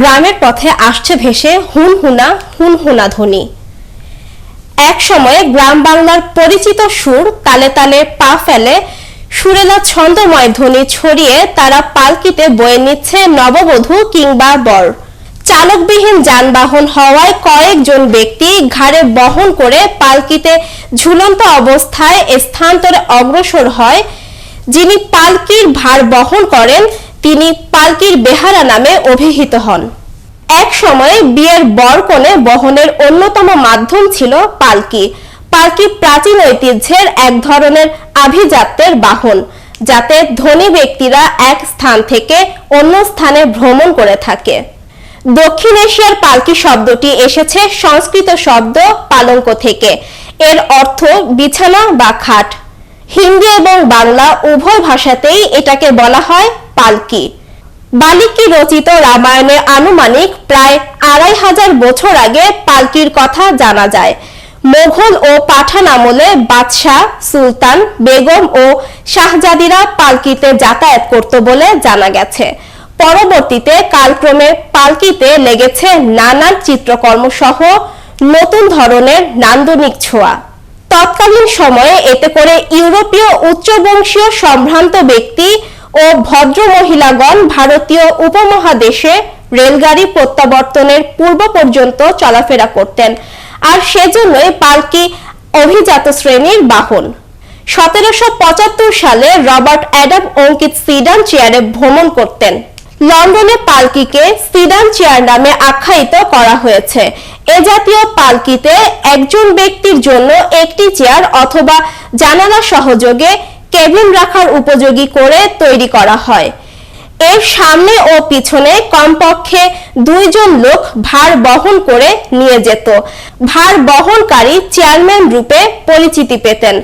গ্রামের পথে আসছে ভেসে হুন হুনা হুন হুনা ধ্বনি। এক সময়ে গ্রাম বাংলার পরিচিত সুর তালে তালে পা ফেলে, সুরেলা ছন্দময় ধ্বনি ছড়িয়ে তারা পালকিতে বয়ে নিচ্ছে নববধূ কিংবা বর। চালকবিহীন যানবাহন হওয়ায় কয়েকজন ব্যক্তি ঘাড়ে বহন করে পালকিতে ঝুলন্ত অবস্থায় স্থানান্তরে অগ্রসর হয়, যিনি পালকির ভার বহন করেন তিনি পালকির বেহারা নামে অভিহিত হন। এক সময়ে বিয়ের বরকনে বহনের অন্যতম মাধ্যম ছিল পালকি। পালকি প্রাচীন ঐতিহ্যের এক ধরনের আভিজাত্যের বাহন, যাতে ধনী ব্যক্তিরা এক স্থান থেকে অন্য স্থানে ভ্রমণ করে থাকে। দক্ষিণ এশিয়ার পালকি শব্দটি এসেছে সংস্কৃত শব্দ পালঙ্ক থেকে। এর অর্থ বিছানা বা খাট। হিন্দি এবং বাংলা উভয় ভাষাতেই এটাকে বলা হয় পালকি। বালিকি রচিত রামায়ণে আনুমানিক প্রায় আড়াই হাজার বছর আগে পালকির কথা জানা যায়। মোঘল ও পাঠান আমলে বাদশাহ, সুলতান, বেগম ও শাহজাদিরা পালকিতে যাতায়াত করত বলে জানা গেছে। পরবর্তীতে কালক্রমে পালকিতে লেগেছে নানান চিত্রকর্ম সহ নতুন ধরনের নান্দনিক ছোঁয়া। তৎকালীন সময়ে এতে করে ইউরোপীয় উচ্চবংশীয় সম্ভ্রান্ত ব্যক্তি ও ভদ্র মহিলাগণ ভারতীয় উপমহাদেশে রেলগাড়ি প্রত্যাবর্তনের পূর্ব পর্যন্ত চলাফেরা করতেন। আর সেজন্যই পালকি অভিজাত শ্রেণির বাহন। সতেরোশো পঁচাত্তর সালে রবার্ট অ্যাডাম অঙ্কিত সিডান চেয়ারে ভ্রমণ করতেন। লন্ডনে পালকিকে সিডান চেয়ার নামে আখ্যায়িত করা হয়েছে। এ জাতীয় পালকিতে একজন ব্যক্তির জন্য একটি চেয়ার অথবা জানালা সহযোগে কেবিন রাখার উপযোগী করে তৈরি করা হয়। এর সামনে ও পিছনে কমপক্ষে দুইজন লোক ভার বহন করে নিয়ে যেত। ভার বহনকারী চেয়ারম্যান রূপে পরিচিতি পেতেন।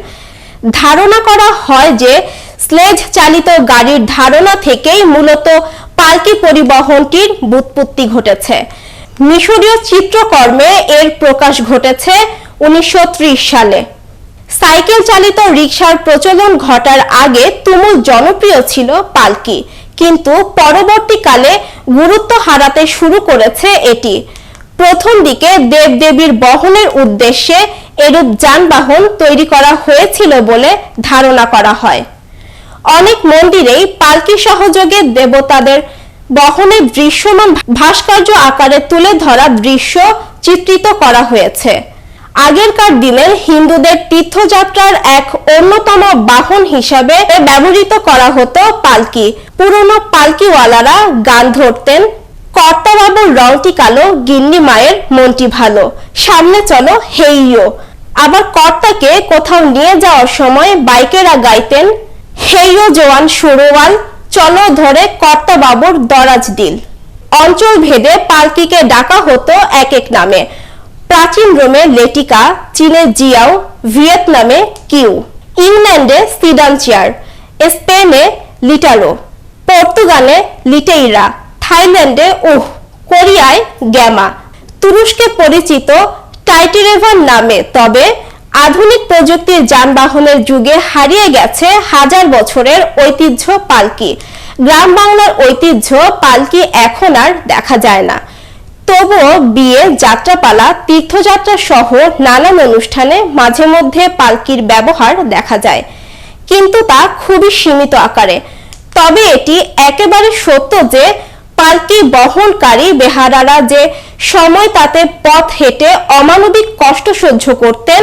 ধারণা করা হয় যে, স্লেজ চালিত গাড়ির ধারণা থেকেই মূলত পালকি পরিবহনটির বুৎপত্তি ঘটেছে। মিশরীয় চিত্রকর্মে এর প্রকাশ ঘটেছে উনিশশো ত্রিশ সালে। সাইকেল চালিত রিক্সার প্রচলন ঘটার আগে তুমুল জনপ্রিয় ছিল পালকি। কিন্তু পরবর্তীকালে গুরুত্ব হারাতে শুরু করেছে এটি। প্রথম দিকে দেবদেবীর বহনের উদ্দেশ্যে এরূপ যানবাহন তৈরি করা হয়েছিল বলে ধারণা করা হয়। অনেক মন্দিরেই পালকি সহযোগে দেবতাদের বহনে দৃশ্যমান ভাস্কর্য আকারে তুলে ধরা দৃশ্য চিত্রিত করা হয়েছে। আগেরকার দিনের হিন্দুদের তীর্থযাত্রার এক অন্যতম বাহন হিসাবে ব্যবহৃত করা হতো পালকি। পুরনো পালকিওয়ালারা গান ধরতেন। কর্তাবাবুর রংটি কালো, গিন্নি মায়ের মনটি ভালো। সামনে চলো, হেইয়ো। আবার কর্তাকে কোথাও নিয়ে যাওয়ার সময় বাইকেরা গাইতেন, হেইয়ো জোয়ান সুরওয়াল, চলো ধরে কর্তা বাবুর দরাজ দিল। অঞ্চল ভেদে পালকিকে ডাকা হতো এক এক নামে। প্রাচীন রোমে লেটিকা চীনে জিয়াও, ভিয়েতনামে কিউ। ইংল্যান্ডে সিডান চেয়ার স্পেনে লিটারো, পর্তুগালে লিটেইরা, থাইল্যান্ডে উহ, কোরিয়ায় গ্যামা। তুরস্কে পরিচিত টাইটিরেভার নামে, তবে আধুনিক প্রযুক্তির যানবাহনের যুগে হারিয়ে গেছে হাজার বছরের ঐতিহ্য পালকি। গ্রাম বাংলার ঐতিহ্য পালকি এখন আর দেখা যায় না। তবুও বিয়ে যাত্রাপালা, তীর্থযাত্রা সহ নানান অনুষ্ঠানে মাঝে মধ্যে পালকির ব্যবহার দেখা যায়। কিন্তু তা খুবই সীমিত আকারে। তবে এটি একেবারে সত্য যে পালকি বহনকারী বেহারারা যে সময় তাতে পথ হেঁটে অমানবিক কষ্ট সহ্য করতেন,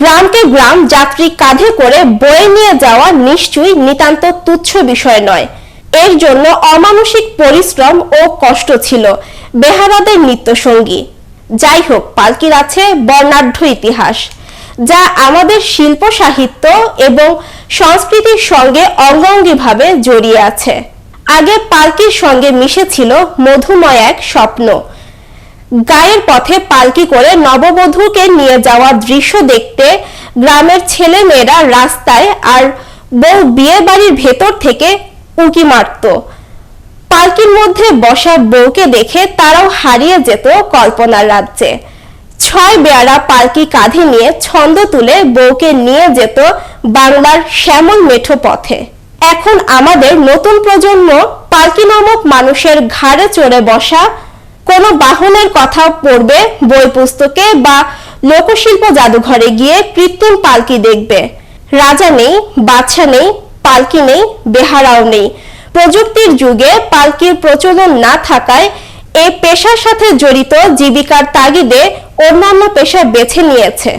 গ্রামকে গ্রাম যাত্রী কাঁধে করে বয়ে নিয়ে যাওয়া নিশ্চয়ই নিতান্ত তুচ্ছ বিষয় নয়। এর জন্য অমানসিক পরিশ্রম ও কষ্ট ছিল বেহারাদের নিত্যসঙ্গী। যাই হোক পালকির আছে বর্ণাঢ্য ইতিহাস, যা আমাদের শিল্প সাহিত্য এবং সংস্কৃতির সঙ্গে অঙ্গাঙ্গিভাবে জড়িয়ে আছে। আগে পালকির সঙ্গে মিশেছিল মধুময় এক স্বপ্ন। গায়ের পথে পালকি করে নববধূকে নিয়ে যাওয়া দৃশ্য দেখতে গ্রামের ছেলে মেয়েরা রাস্তায় আর বউ বিয়ে বাড়ির ভেতর থেকে উঁকি মারত। পালকির মধ্যে বসা বউকে দেখে তারাও হারিয়ে যেত কল্পনার রাজ্যে। ছয় বেয়ারা পালকি কাঁধে নিয়ে ছন্দ তুলে বউকে নিয়ে যেত বাংলার শ্যামল মেঠো পথে। এখন আমাদের নতুন প্রজন্ম পালকি নামক মানুষের ঘাড়ে চড়ে বসা, কোনো বাহনের কথা পড়বে বই পুস্তকে বা লোকশিল্প জাদুঘরে গিয়ে কৃত্রিম পালকি দেখবে। রাজা নেই বাচ্চা নেই পালকি নেই, বেহারাও নেই। প্রযুক্তির যুগে পালকির প্রচলন না থাকায় এই পেশার সাথে জড়িত জীবিকার তাগিদে অন্যান্য পেশা বেছে নিয়েছে।